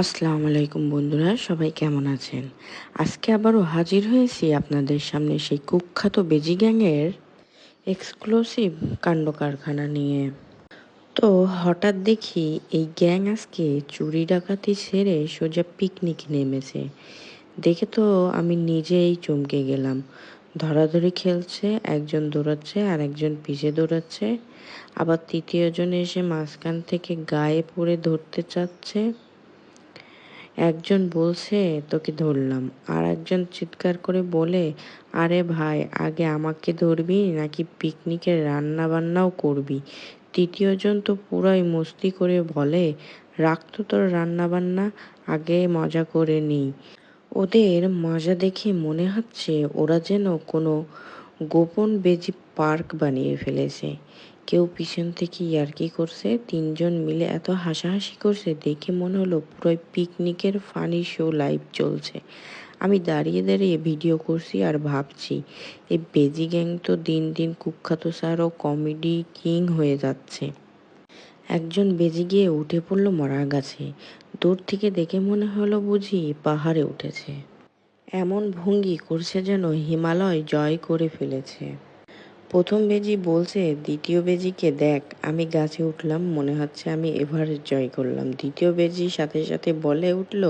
আসসালামু আলাইকুম বন্ধুরা, সবাই কেমন আছেন? আজকে আবারও হাজির হয়েছি আপনাদের সামনে সেই কুখ্যাত বেজি গ্যাংয়ের এক্সক্লুসিভ কাণ্ড কারখানা নিয়ে। তো হঠাৎ দেখি এই গ্যাং আজকে চুরি ডাকাতি ছেড়ে সোজা পিকনিক নেমেছে। দেখে তো আমি নিজেই চমকে গেলাম। ধরাধরি খেলছে, একজন দৌড়াচ্ছে আর একজন পিছে দৌড়াচ্ছে। আবার তৃতীয়জন এসে মাঝখান থেকে গায়ে পড়ে ধরতে চাচ্ছে। একজন বলছে, তোকে ধরলাম। আর একজন চিৎকার করে বলে, আরে ভাই, আগে আমাকে ধরবি নাকি পিকনিকের রান্না বান্নাও করবি? তৃতীয়জন তো পুরাই মস্তি করে বলে রাখতো তোর রান্না বান্না আগে মজা করে নিই। ওদের মজা দেখে মনে হচ্ছে ওরা যেন কোনো গোপন বেজি পার্ক বানিয়ে ফেলেছে। কেউ পিছন থেকে ইয়ার্কি করছে, তিনজন মিলে এত হাসাহাসি করছে, দেখে মনে হলো পুরো পিকনিকের ফানি শো লাইভ চলছে। আমি দাঁড়িয়ে দাঁড়িয়ে ভিডিও করছি আর ভাবছি, এই বেজি গ্যাং তো দিন দিন কুখ্যাত স্যার ও কমেডি কিং হয়ে যাচ্ছে। একজন বেজি গিয়ে উঠে পড়ল মরার গাছে। দূর থেকে দেখে মনে হলো বুঝি পাহাড়ে উঠেছে। এমন ভঙ্গি করছে যেন হিমালয় জয় করে ফেলেছে। প্রথম বেজি বলছে, দ্বিতীয় বেজিকে দেখ, আমি গাছে উঠলাম, মনে হচ্ছে আমি এভারেস্ট জয় করলাম। দ্বিতীয় বেজি সাথে সাথে বলে উঠল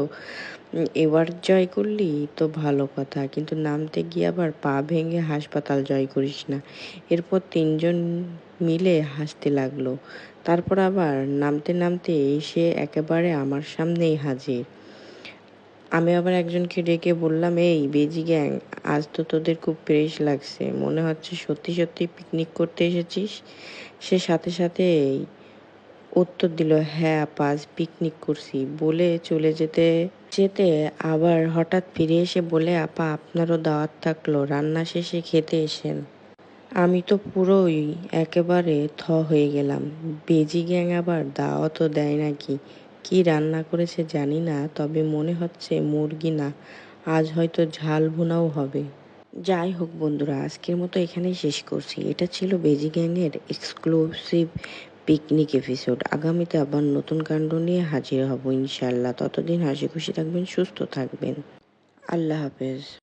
এবার জয় করলি তো ভালো কথা, কিন্তু নামতে গিয়ে আবার পা ভেঙে হাসপাতাল জয় করিস না। এরপর তিনজন মিলে হাসতে লাগল। তারপর আবার নামতে নামতে এসে একেবারে আমার সামনেই হাজির। আমি আবার একজনকে ডেকে বললাম, এই বেজি গ্যাং, আজ তো তোদের খুব ফ্রেশ লাগছে। মনে হচ্ছে সত্যি সত্যি পিকনিক করতে এসেছিস। সে সাথে সাথে এই উত্তর দিল হ্যাঁ আপা, আজ পিকনিক করছি। বলে চলে যেতে যেতে আবার হঠাৎ ফিরে এসে বলে, আপা, আপনারও দাওয়াত থাকল, রান্না শেষে খেতে এসেন। আমি তো পুরোই একেবারে থ হয়ে গেলাম। বেজি গ্যাং আবার দাওয়াতও দেয় নাকি? কি রান্না করেছে জানি না, তবে মনে হচ্ছে মুরগি না, আজ হয়তো ঝাল ভুনাও হবে। যাই হোক বন্ধুরা, আজকের মতো এখানেই শেষ করছি। এটা ছিল বেজি গ্যাংয়ের এক্সক্লুসিভ পিকনিক এপিসোড। আগামীতে আবার নতুন কাণ্ড নিয়ে হাজির হব ইনশাল্লাহ ততদিন হাসি খুশি থাকবেন, সুস্থ থাকবেন। আল্লাহ হাফেজ।